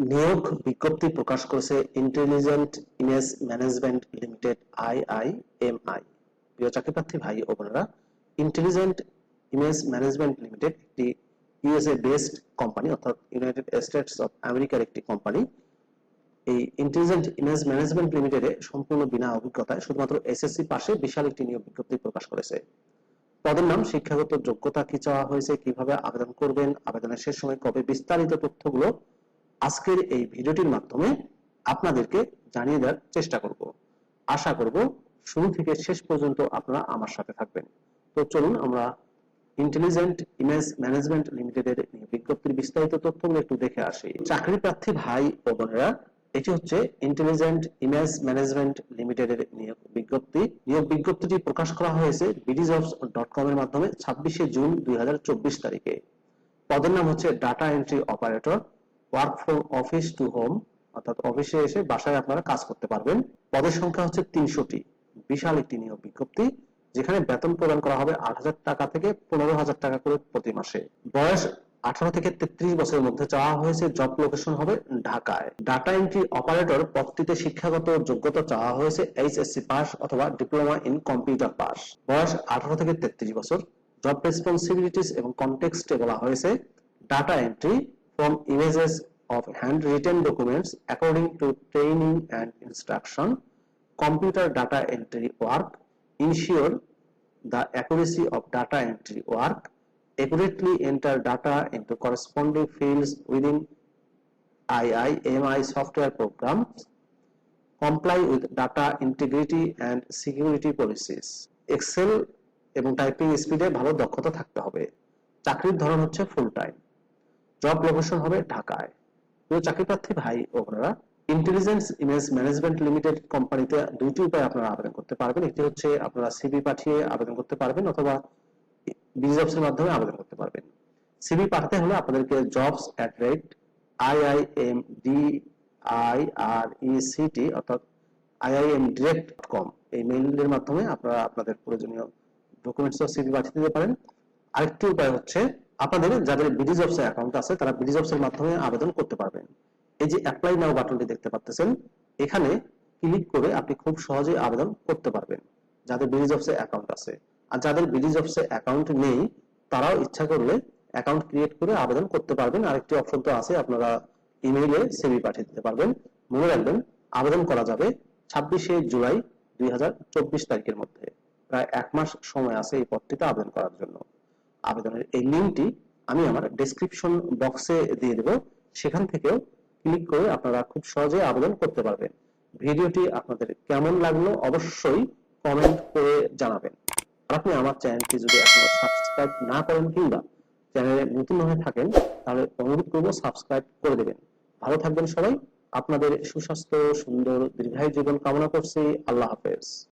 নিয়োগ বিজ্ঞপ্তি প্রকাশ করেছে intelligent image management limited IIMI প্রিয় চাকরিপ্রার্থী ভাই ও বোনেরা ইন্টেলিজেন্ট ইমেজ ম্যানেজমেন্ট লিমিটেড একটি ইউএসএ বেসড কোম্পানি অর্থাৎ ইউনাইটেড স্টেটস অফ আমেরিকার একটি কোম্পানি এই ইন্টেলিজেন্ট ইমেজ ম্যানেজমেন্ট লিমিটেডে সম্পূর্ণ বিনা অভিজ্ঞতায় শুধুমাত্র এসএসসি পাশে বিশাল একটি নিয়োগ বিজ্ঞপ্তি প্রকাশ করেছে। পদের নাম, শিক্ষাগত যোগ্যতা কি চাওয়া হয়েছে, কীভাবে আবেদন করবেন, আবেদনের শেষ সময় কবে বিস্তারিত তথ্যগুলো আজকের এই ভিডিওটির মাধ্যমে আপনাদেরকে জানিয়ে দেওয়ার চেষ্টা করব। আশা করব শুরু থেকে শেষ পর্যন্ত আপনারা আমার সাথে থাকবেন। তো চলুন আমরা ইন্টেলিজেন্ট ইমেজ ম্যানেজমেন্ট লিমিটেডের বিজ্ঞপ্তির বিস্তারিত তথ্যগুলো একটু দেখে আসি। চাকরি প্রার্থী ভাই ও বোনেরা, এটি হচ্ছে ইন্টেলিজেন্ট ইমেজ ম্যানেজমেন্ট লিমিটেডের নিয়োগ বিজ্ঞপ্তি। নিয়োগ বিজ্ঞপ্তিটি প্রকাশ করা হয়েছে বিডিজবস ডট কম এর মাধ্যমে ছাব্বিশে জুন দুই হাজার চব্বিশ তারিখে। পদের নাম হচ্ছে data entry operator work from office to home অর্থাৎ অফিসে এসে বাসায় আপনারা কাজ করতে পারবেন। পদের সংখ্যা হচ্ছে তিনশোটি। বিশাল একটি নিয়োগ বিজ্ঞপ্তি, যেখানে বেতন প্রদান করা হবে আট হাজার টাকা থেকে পনেরো হাজার টাকা করে প্রতি মাসে। বয়স আঠারো থেকে তেত্রিশ বছরের মধ্যে চাওয়া হয়েছে জব লোকেশন হবে ঢাকায়। ডাটা এন্ট্রি অপারেটর পদটিতে শিক্ষাগত যোগ্যতা চাওয়া হয়েছে এইচএসসি পাস অথবা ডিপ্লোমা ইন কম্পিউটার পাস বয়স আঠারো থেকে তেত্রিশ বছর। জব রেসপন্সিবিলিটিস এবং কন্টেক্সটে বলা হয়েছে data entry from images of handwritten documents according to training and instruction computer data entry work ensure the accuracy of data entry work accurately enter data into corresponding fields within IIMI software programs comply with data integrity and security policies Excel এবং typing স্পিডে ভালো দক্ষতা থাকতে হবে চাকরির ধরন হচ্ছে full time job location হবে ঢাকায়। তো চাকরি প্রার্থী ভাই ও বোনেরা ইন্টেলিজেন্স ইমেজ ম্যানেজমেন্ট লিমিটেড কোম্পানিতে দুইটি উপায়ে আপনারা আবেদন করতে পারবেন। একটি হচ্ছে আপনারা সিভি পাঠিয়ে আবেদন করতে পারবেন অথবা এর মাধ্যমে আবেদন করতে পারবেন। সিভি পাঠাতে হলে আপনাদেরকে jobs at rate I I M D I R E C T অর্থাৎ আইআইএম ডিরেক্ট কম এই মেইলের মাধ্যমে আপনারা আপনাদের প্রয়োজনীয় ডকুমেন্টস সিভি পাঠিয়ে দিতে পারেন। আরেকটি উপায় হচ্ছে আপনাদের যাদের বিডি জবস অ্যাকাউন্ট আছে, তারা বিডি জবস এর মাধ্যমে আবেদন করতে পারবেন। এই যে অ্যাপ্লাই নাও বাটনটি দেখতে পাচ্ছেন, এখানে ক্লিক করে আপনি খুব সহজেই আবেদন করতে পারবেন, যাদের বিডি জবস অ্যাকাউন্ট আছে। আর যাদের বিডি জবস অ্যাকাউন্ট নেই, তারাও ইচ্ছা করলে অ্যাকাউন্ট ক্রিয়েট করে আবেদন করতে পারবেন। আরেকটি অপশন তো আছে, আপনারা ইমেইলে সিভি পাঠিয়ে দিতে পারবেন। মনে রাখবেন, আবেদন করা যাবে ছাব্বিশে জুলাই দুই হাজার চব্বিশ তারিখের মধ্যে। প্রায় এক মাস সময় আছে এই পদটিতে আবেদন করার জন্য। আবেদনের এই লিঙ্কটি আমি আমার ডেসক্রিপশন বক্সে দিয়ে দেব। সেখান থেকেও ক্লিক করে আপনারা খুব সহজে আবেদন করতে পারবেন। ভিডিওটি আপনাদের কেমন লাগল অবশ্যই কমেন্ট করে জানাবেন। আপনি আমার চ্যানেলটি যদি এখনও সাবস্ক্রাইব না করেন কিংবা চ্যানেলে নতুন হয়ে থাকেন, তাহলে অনুরোধ করব সাবস্ক্রাইব করে দেবেন। ভালো থাকবেন সবাই। আপনাদের সুস্বাস্থ্য, সুন্দর, দীর্ঘায়ু জীবন কামনা করছি। আল্লাহ হাফেজ।